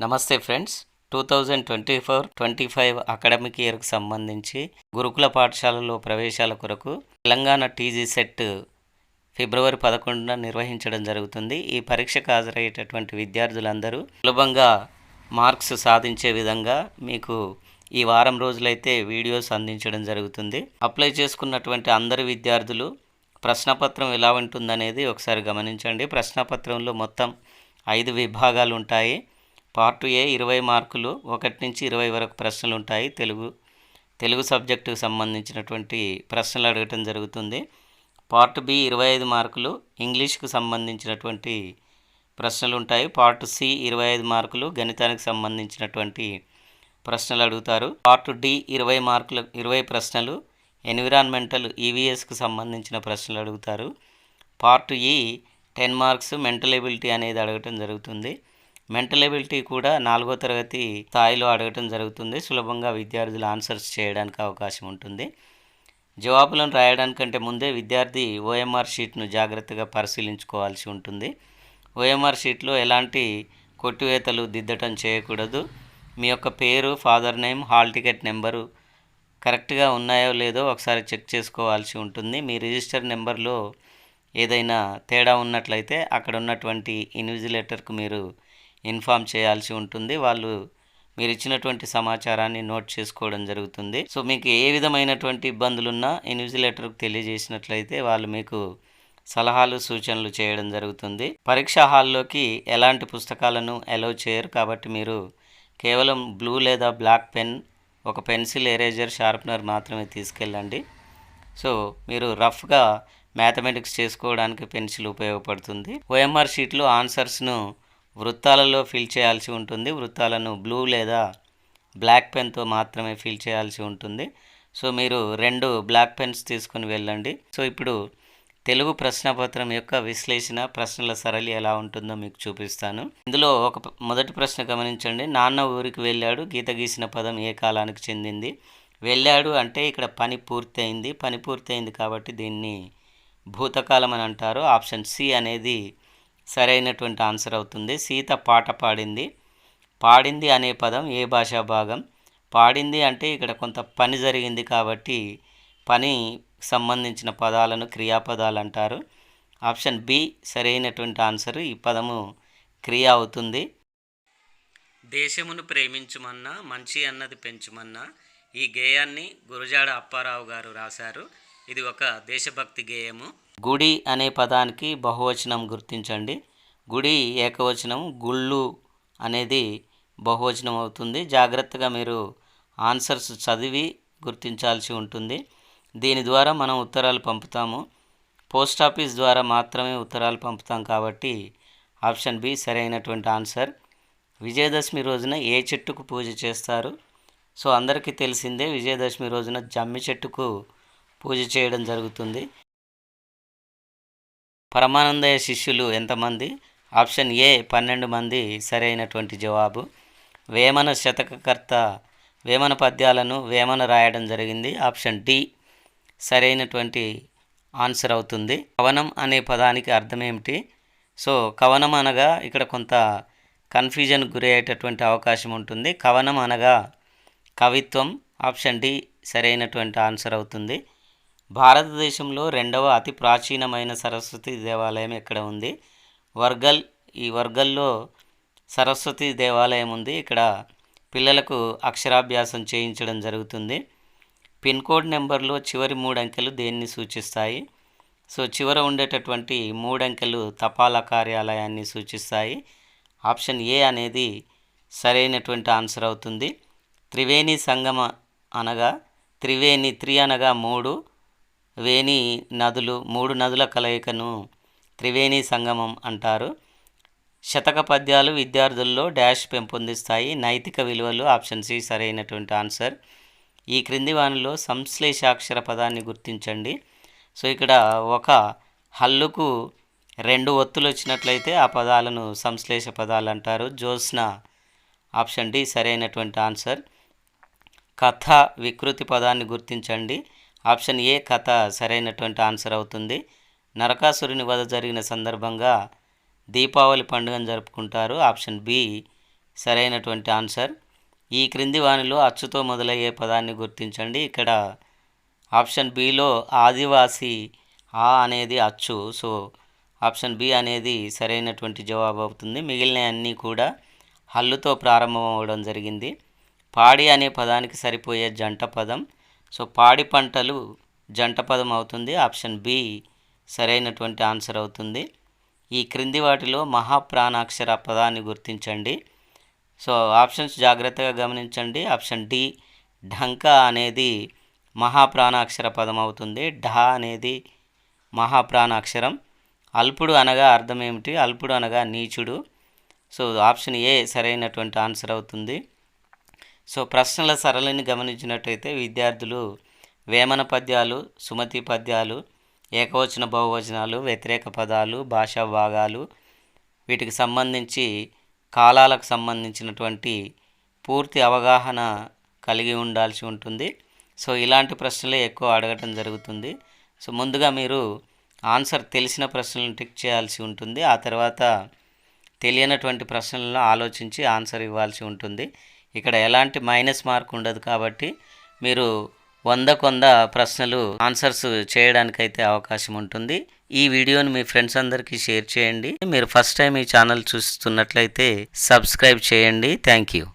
నమస్తే friends. Two thousand twenty four twenty five academic ఇయర్కు సంబంధించి గురుకుల పాఠశాలలో ప్రవేశాల కొరకు తెలంగాణ టీజీ సెట్ ఫిబ్రవరి పదకొండున నిర్వహించడం జరుగుతుంది. ఈ పరీక్షకు హాజరయ్యేటటువంటి విద్యార్థులందరూ సులభంగా మార్క్స్ సాధించే విధంగా మీకు ఈ వారం రోజులైతే వీడియోస్ అందించడం జరుగుతుంది. అప్లై చేసుకున్నటువంటి అందరు విద్యార్థులు ప్రశ్నపత్రం ఎలా ఉంటుందనేది ఒకసారి గమనించండి. ప్రశ్నపత్రంలో మొత్తం ఐదు విభాగాలు ఉంటాయి. పార్ట్ ఏ ఇరవై మార్కులు ఒకటి నుంచి ఇరవై వరకు ప్రశ్నలు ఉంటాయి తెలుగు తెలుగు సబ్జెక్టుకు సంబంధించినటువంటి ప్రశ్నలు అడగటం జరుగుతుంది. పార్ట్ బి ఇరవై ఐదు మార్కులు ఇంగ్లీష్కు సంబంధించినటువంటి ప్రశ్నలు ఉంటాయి పార్ట్ సి ఇరవై ఐదు మార్కులు గణితానికి సంబంధించినటువంటి ప్రశ్నలు అడుగుతారు. పార్ట్ డి ఇరవై మార్కులు ఇరవై ప్రశ్నలు ఎన్విరాన్మెంటల్ ఈవీఎస్కు సంబంధించిన ప్రశ్నలు అడుగుతారు. పార్ట్ ఈ టెన్ మార్క్స్ మెంటల్ ఎబిలిటీ అనేది అడగటం జరుగుతుంది. మెంటల్ ఎబిలిటీ కూడా నాలుగో తరగతి స్థాయిలో అడగటం జరుగుతుంది. సులభంగా విద్యార్థులు ఆన్సర్స్ చేయడానికి అవకాశం ఉంటుంది. జవాబులను రాయడానికంటే ముందే విద్యార్థి ఓఎంఆర్ షీట్ను జాగ్రత్తగా పరిశీలించుకోవాల్సి ఉంటుంది. ఓఎంఆర్ షీట్లో ఎలాంటి కొట్టివేతలు దిద్దటం చేయకూడదు. మీ యొక్క పేరు father name hall ticket number కరెక్ట్గా ఉన్నాయో లేదో ఒకసారి చెక్ చేసుకోవాల్సి ఉంటుంది. మీ రిజిస్టర్ నెంబర్లో ఏదైనా తేడా ఉన్నట్లయితే అక్కడ ఉన్నటువంటి ఇన్విజిలేటర్కు మీరు ఇన్ఫామ్ చేయాల్సి ఉంటుంది. వాళ్ళు మీరు ఇచ్చినటువంటి సమాచారాన్ని నోట్ చేసుకోవడం జరుగుతుంది. సో మీకు ఏ విధమైనటువంటి ఇబ్బందులున్నా ఇన్విజిలేటర్కు తెలియజేసినట్లయితే వాళ్ళు మీకు సలహాలు సూచనలు చేయడం జరుగుతుంది. పరీక్షా హాల్లోకి ఎలాంటి పుస్తకాలను అలౌ చేయరు. కాబట్టి మీరు కేవలం బ్లూ లేదా బ్లాక్ పెన్ ఒక పెన్సిల్ ఎరేజర్ షార్ప్నర్ మాత్రమే తీసుకెళ్ళండి. సో మీరు రఫ్గా మ్యాథమెటిక్స్ చేసుకోవడానికి పెన్సిల్ ఉపయోగపడుతుంది. ఓఎంఆర్ షీట్లో ఆన్సర్స్ను వృత్తాలలో ఫిల్ చేయాల్సి ఉంటుంది. వృత్తాలను బ్లూ లేదా బ్లాక్ పెన్తో మాత్రమే ఫిల్ చేయాల్సి ఉంటుంది. సో మీరు రెండు బ్లాక్ పెన్స్ తీసుకొని వెళ్ళండి. సో ఇప్పుడు తెలుగు ప్రశ్నపత్రం యొక్క విశ్లేషణ ప్రశ్నల సరళి ఎలా ఉంటుందో మీకు చూపిస్తాను. ఇందులో ఒక మొదటి ప్రశ్న గమనించండి. నాన్న ఊరికి వెళ్ళాడు. గీత గీసిన పదం ఏ కాలానికి చెందింది? వెళ్ళాడు అంటే ఇక్కడ పని పూర్తయింది. పని పూర్తయింది కాబట్టి దీన్ని భూతకాలం అని అంటారు. ఆప్షన్ సి అనేది సరైనటువంటి ఆన్సర్ అవుతుంది. సీత పాట పాడింది. పాడింది అనే పదం ఏ భాషా భాగం? పాడింది అంటే ఇక్కడ కొంత పని జరిగింది కాబట్టి పని సంబంధించిన పదాలను క్రియాపదాలు అంటారు. ఆప్షన్ బి సరైనటువంటి ఆన్సర్. ఈ పదము క్రియ అవుతుంది. దేశమును ప్రేమించుమన్నా మంచి అన్నది పెంచుమన్నా ఈ గేయాన్ని గురజాడ అప్పారావు గారు రాశారు. ఇది ఒక దేశభక్తి గేయము. గుడి అనే పదానికి బహువచనం గుర్తించండి. గుడి ఏకవచనం గుళ్ళు అనేది బహువచనం అవుతుంది. జాగ్రత్తగా మీరు ఆన్సర్స్ చదివి గుర్తించాల్సి ఉంటుంది. దీని ద్వారా మనం ఉత్తరాలు పంపుతాము. పోస్ట్ ఆఫీస్ ద్వారా మాత్రమే ఉత్తరాలు పంపుతాం కాబట్టి ఆప్షన్ బి సరైనటువంటి ఆన్సర్. విజయదశమి రోజున ఏ చెట్టుకు పూజ చేస్తారు? సో అందరికీ తెలిసిందే విజయదశమి రోజున జమ్మి చెట్టుకు పూజ చేయడం జరుగుతుంది. పరమానందయ్య శిష్యులు ఎంతమంది? ఆప్షన్ ఏ పన్నెండు మంది సరైనటువంటి జవాబు. వేమన శతకకర్త వేమన పద్యాలను వేమన రాయడం జరిగింది. ఆప్షన్ డి సరైనటువంటి ఆన్సర్ అవుతుంది. కవనం అనే పదానికి అర్థం ఏమిటి సో కవనం అనగా ఇక్కడ కొంత కన్ఫ్యూజన్ గురయ్యేటటువంటి అవకాశం ఉంటుంది. కవనం అనగా కవిత్వం. ఆప్షన్ డి సరైనటువంటి ఆన్సర్ అవుతుంది. భారతదేశంలో రెండవ అతి ప్రాచీనమైన సరస్వతి దేవాలయం ఎక్కడ ఉంది? వర్గల్ ఈ వర్గల్లో సరస్వతి దేవాలయం ఉంది. ఇక్కడ పిల్లలకు అక్షరాభ్యాసం చేయించడం జరుగుతుంది. పిన్ కోడ్ నెంబర్లో చివరి మూడు అంకెలు దేన్ని సూచిస్తాయి? సో చివర ఉండేటటువంటి మూడు అంకెలు తపాలా కార్యాలయాన్ని సూచిస్తాయి. ఆప్షన్ ఏ అనేది సరైనటువంటి ఆన్సర్ అవుతుంది. త్రివేణి సంగమ అనగా త్రివేణి త్రి అనగా మూడు వేణి నదులు మూడు నదుల కలయికను త్రివేణి సంగమం అంటారు. శతక పద్యాలు విద్యార్థుల్లో డాష్ పెంపొందిస్తాయి. నైతిక విలువలు ఆప్షన్ సి సరైనటువంటి ఆన్సర్. ఈ క్రింది వానిలో సంశ్లేషాక్షర పదాన్ని గుర్తించండి. సో ఇక్కడ ఒక హల్లుకు రెండు ఒత్తులు వచ్చినట్లయితే ఆ పదాలను సంశ్లేష పదాలు అంటారు. జ్యోత్స్న ఆప్షన్ డి సరైనటువంటి ఆన్సర్. కథ వికృతి పదాన్ని గుర్తించండి. ఆప్షన్ ఏ కథ సరైనటువంటి ఆన్సర్ అవుతుంది. నరకాసురుని వధ జరిగిన సందర్భంగా దీపావళి పండుగను జరుపుకుంటారు. ఆప్షన్ బి సరైనటువంటి ఆన్సర్. ఈ క్రింది వాణిలో అచ్చుతో మొదలయ్యే పదాన్ని గుర్తించండి. ఇక్కడ ఆప్షన్ బిలో ఆదివాసి ఆ అనేది అచ్చు. సో ఆప్షన్ బి అనేది సరైనటువంటి జవాబు అవుతుంది. మిగిలిన అన్నీ కూడా హల్లుతో ప్రారంభం అవ్వడం జరిగింది. పాడి అనే పదానికి సరిపోయే జంట పదం. సో పాడి పంటలు జంట పదం అవుతుంది ఆప్షన్ బి సరైనటువంటి ఆన్సర్ అవుతుంది. ఈ క్రింది వాటిలో మహాప్రాణాక్షర పదాన్ని గుర్తించండి. సో ఆప్షన్స్ జాగ్రత్తగా గమనించండి. ఆప్షన్ డి ఢంకా అనేది మహాప్రాణాక్షర పదం అవుతుంది. ఢ అనేది మహాప్రాణాక్షరం. అల్పుడు అనగా అర్థం ఏమిటి? అల్పుడు అనగా నీచుడు. సో ఆప్షన్ ఏ సరైనటువంటి ఆన్సర్ అవుతుంది. సో ప్రశ్నల సరళిని గమనించినట్టయితే విద్యార్థులు వేమన పద్యాలు సుమతి పద్యాలు ఏకవచన బహువచనాలు వ్యతిరేక పదాలు భాషా భాగాలు వీటికి సంబంధించి కాలాలకు సంబంధించినటువంటి పూర్తి అవగాహన కలిగి ఉండాల్సి ఉంటుంది. సో ఇలాంటి ప్రశ్నలే ఎక్కువ అడగటం జరుగుతుంది. సో ముందుగా మీరు ఆన్సర్ తెలిసిన ప్రశ్నలను టిక్ చేయాల్సి ఉంటుంది. ఆ తర్వాత తెలియనటువంటి ప్రశ్నలను ఆలోచించి ఆన్సర్ ఇవ్వాల్సి ఉంటుంది. ఇక్కడ ఎలాంటి మైనస్ మార్క్ ఉండదు కాబట్టి మీరు వంద కొంద ప్రశ్నలు ఆన్సర్స్ చేయడానికైతే అవకాశం ఉంటుంది. ఈ వీడియోని మీ ఫ్రెండ్స్ అందరికీ షేర్ చేయండి. మీరు ఫస్ట్ టైం ఈ ఛానల్ చూస్తున్నట్లయితే సబ్స్క్రైబ్ చేయండి. Thank you.